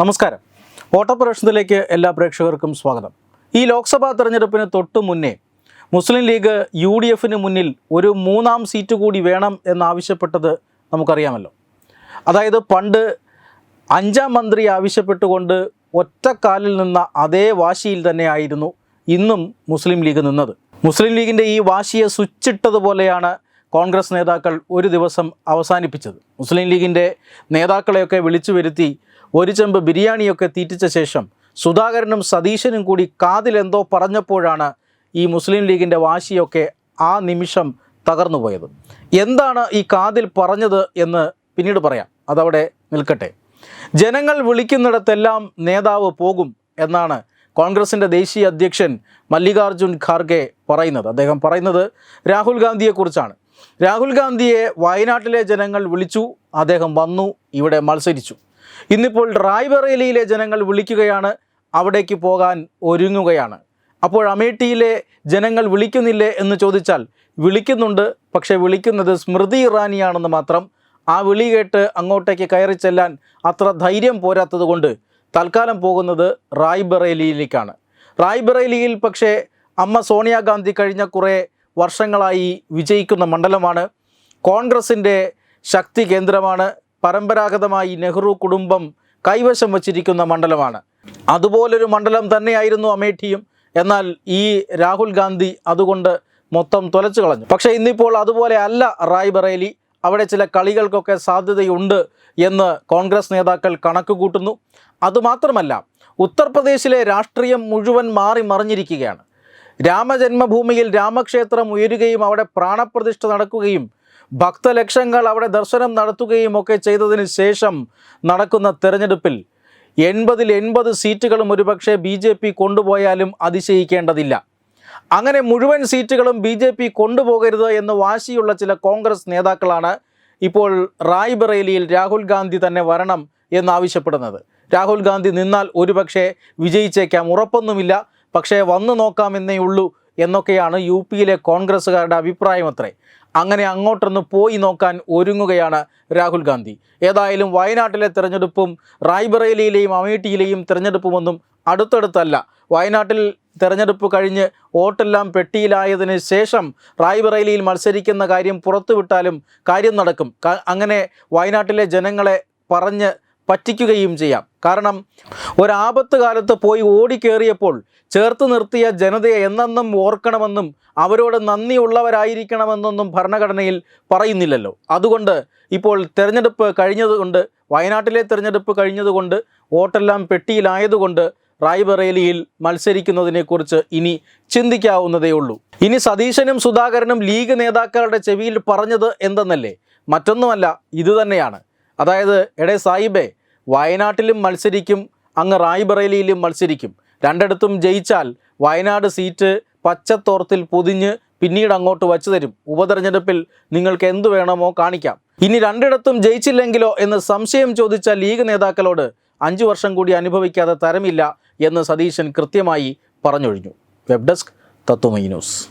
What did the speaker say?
നമസ്കാരം. ഓട്ടപ്രവേശനത്തിലേക്ക് എല്ലാ പ്രേക്ഷകർക്കും സ്വാഗതം. ഈ ലോക്സഭാ തെരഞ്ഞെടുപ്പിന് തൊട്ടു മുന്നേ മുസ്ലിം ലീഗ് യു ഡി എഫിന് മുന്നിൽ ഒരു മൂന്നാം സീറ്റ് കൂടി വേണം എന്നാവശ്യപ്പെട്ടത് നമുക്കറിയാമല്ലോ. അതായത് പണ്ട് അഞ്ചാം മന്ത്രി ആവശ്യപ്പെട്ടുകൊണ്ട് ഒറ്റക്കാലിൽ നിന്ന അതേ വാശിയിൽ തന്നെയായിരുന്നു ഇന്നും മുസ്ലിം ലീഗ് നിന്നത്. മുസ്ലിം ലീഗിന്റെ ഈ വാശിയെ സ്വിച്ചിട്ടതുപോലെയാണ് കോൺഗ്രസ് നേതാക്കൾ ഒരു ദിവസം അവസാനിപ്പിച്ചത്. മുസ്ലിം ലീഗിന്റെ നേതാക്കളെയൊക്കെ വിളിച്ചു വരുത്തി ഒരു ചെമ്പ് ബിരിയാണിയൊക്കെ തീറ്റിച്ച ശേഷം സുധാകരനും സതീശനും കൂടി കാതിലെന്തോ പറഞ്ഞപ്പോഴാണ് ഈ മുസ്ലിം ലീഗിന്റെ വാശിയൊക്കെ ആ നിമിഷം തകർന്നുപോയത്. എന്താണ് ഈ കാതിൽ പറഞ്ഞത് എന്ന് പിന്നീട് പറയാം. അതവിടെ നിൽക്കട്ടെ. ജനങ്ങൾ വിളിക്കുന്നിടത്തെല്ലാം നേതാവ് പോകും എന്നാണ് കോൺഗ്രസിന്റെ ദേശീയ അധ്യക്ഷൻ മല്ലികാർജുൻ ഖാർഗെ പറയുന്നത്. അദ്ദേഹം പറയുന്നത് രാഹുൽ ഗാന്ധിയെക്കുറിച്ചാണ്. രാഹുൽ ഗാന്ധിയെ വയനാട്ടിലെ ജനങ്ങൾ വിളിച്ചു അദ്ദേഹം വന്നു ഇവിടെ മത്സരിച്ചു. ഇന്നിപ്പോൾ റായ്ബറേലിയിലെ ജനങ്ങൾ വിളിക്കുകയാണ് അവിടേക്ക് പോകാൻ ഒരുങ്ങുകയാണ്. അപ്പോൾ അമേഠിയിലെ ജനങ്ങൾ വിളിക്കുന്നില്ലേ എന്ന് ചോദിച്ചാൽ വിളിക്കുന്നുണ്ട് പക്ഷേ വിളിക്കുന്നത് സ്മൃതി ഇറാനിയാണെന്ന് മാത്രം. ആ വിളി കേട്ട് അങ്ങോട്ടേക്ക് കയറി ചെല്ലാൻ അത്ര ധൈര്യം പോരാത്തതുകൊണ്ട് തൽക്കാലം പോകുന്നത് റായ്ബറേലിയിലേക്കാണ്. റായ്ബറേലിയിൽ പക്ഷേ അമ്മ സോണിയാഗാന്ധി കഴിഞ്ഞ കുറേ വർഷങ്ങളായി വിജയിക്കുന്ന മണ്ഡലമാണ്. കോൺഗ്രസിന്റെ ശക്തി കേന്ദ്രമാണ്. പരമ്പരാഗതമായി നെഹ്റു കുടുംബം കൈവശം വച്ചിരിക്കുന്ന മണ്ഡലമാണ്. അതുപോലൊരു മണ്ഡലം തന്നെയായിരുന്നു അമേഠിയും. എന്നാൽ ഈ രാഹുൽ ഗാന്ധി അതുകൊണ്ട് മൊത്തം തുലച്ചു കളഞ്ഞു. പക്ഷേ ഇന്നിപ്പോൾ അതുപോലെ അല്ല റായ്ബറേലി. അവിടെ ചില കളികൾക്കൊക്കെ സാധ്യതയുണ്ട് എന്ന് കോൺഗ്രസ് നേതാക്കൾ കണക്ക് കൂട്ടുന്നു. അതുമാത്രമല്ല ഉത്തർപ്രദേശിലെ രാഷ്ട്രീയം മുഴുവൻ മാറി മറിഞ്ഞിരിക്കുകയാണ്. രാമജന്മഭൂമിയിൽ രാമക്ഷേത്രം ഉയരുകയും അവിടെ പ്രാണപ്രതിഷ്ഠ നടക്കുകയും ഭക്തലക്ഷങ്ങൾ അവിടെ ദർശനം നടത്തുകയും ഒക്കെ ചെയ്തതിന് ശേഷം നടക്കുന്ന തെരഞ്ഞെടുപ്പിൽ എൺപതിൽ എൺപത് സീറ്റുകളും ഒരുപക്ഷെ ബി ജെ പി കൊണ്ടുപോയാലും അതിശയിക്കേണ്ടതില്ല. അങ്ങനെ മുഴുവൻ സീറ്റുകളും ബി ജെ പി കൊണ്ടുപോകരുത് എന്ന് വാശിയുള്ള ചില കോൺഗ്രസ് നേതാക്കളാണ് ഇപ്പോൾ റായ്ബറേലിയിൽ രാഹുൽ ഗാന്ധി തന്നെ വരണം എന്നാവശ്യപ്പെടുന്നത്. രാഹുൽ ഗാന്ധി നിന്നാൽ ഒരുപക്ഷെ വിജയിച്ചേക്കാം. ഉറപ്പൊന്നുമില്ല. പക്ഷേ വന്നു നോക്കാമെന്നേ ഉള്ളൂ. എന്നൊക്കെയാണ് യു പിയിലെ കോൺഗ്രസ്സുകാരുടെ അഭിപ്രായം അത്രേ. അങ്ങനെ അങ്ങോട്ടൊന്ന് പോയി നോക്കാൻ ഒരുങ്ങുകയാണ് രാഹുൽ ഗാന്ധി. ഏതായാലും വയനാട്ടിലെ തിരഞ്ഞെടുപ്പും റായ്ബറേലിയിലെയും അമേഠിയിലെയും തിരഞ്ഞെടുപ്പുമൊന്നും അടുത്തടുത്തല്ല. വയനാട്ടിൽ തെരഞ്ഞെടുപ്പ് കഴിഞ്ഞ് വോട്ടെല്ലാം പെട്ടിയിലായതിന് ശേഷം റായ്ബറേലിയിൽ മത്സരിക്കുന്ന കാര്യം പുറത്തുവിട്ടാലും കാര്യം നടക്കും. അങ്ങനെ വയനാട്ടിലെ ജനങ്ങളെ പറഞ്ഞ് പറ്റിക്കുകയും ചെയ്യാം. കാരണം ഒരാപത്ത് കാലത്ത് പോയി ഓടിക്കേറിയപ്പോൾ ചേർത്ത് നിർത്തിയ ജനതയെ എന്നെന്നും ഓർക്കണമെന്നും അവരോട് നന്ദിയുള്ളവരായിരിക്കണമെന്നൊന്നും ഭരണഘടനയിൽ പറയുന്നില്ലല്ലോ. അതുകൊണ്ട് ഇപ്പോൾ തെരഞ്ഞെടുപ്പ് കഴിഞ്ഞതുകൊണ്ട് വയനാട്ടിലെ തെരഞ്ഞെടുപ്പ് കഴിഞ്ഞതുകൊണ്ട് വോട്ടെല്ലാം പെട്ടിയിലായതുകൊണ്ട് റായ്ബറേലിയിൽ മത്സരിക്കുന്നതിനെക്കുറിച്ച് ഇനി ചിന്തിക്കാവുന്നതേ ഉള്ളൂ. ഇനി സതീശനും സുധാകരനും ലീഗ് നേതാക്കളുടെ ചെവിയിൽ പറഞ്ഞത് എന്തെന്നല്ലേ? മറ്റൊന്നുമല്ല ഇതുതന്നെയാണ്. അതായത് എടേ സാഹിബേ വയനാട്ടിലും മത്സരിക്കും അങ്ങ് റായ്ബറേലിയിലും മത്സരിക്കും. രണ്ടിടത്തും ജയിച്ചാൽ വയനാട് സീറ്റ് പച്ചത്തോർത്തിൽ പൊതിഞ്ഞ് പിന്നീട് അങ്ങോട്ട് വച്ചു തരും. ഉപതെരഞ്ഞെടുപ്പിൽ നിങ്ങൾക്ക് എന്തു വേണമോ കാണിക്കാം. ഇനി രണ്ടിടത്തും ജയിച്ചില്ലെങ്കിലോ എന്ന് സംശയം ചോദിച്ച ലീഗ് നേതാക്കളോട് അഞ്ചു വർഷം കൂടി അനുഭവിക്കാതെ തരമില്ല എന്ന് സതീശൻ കൃത്യമായി പറഞ്ഞൊഴിഞ്ഞു. Web desk Tatwamayi news.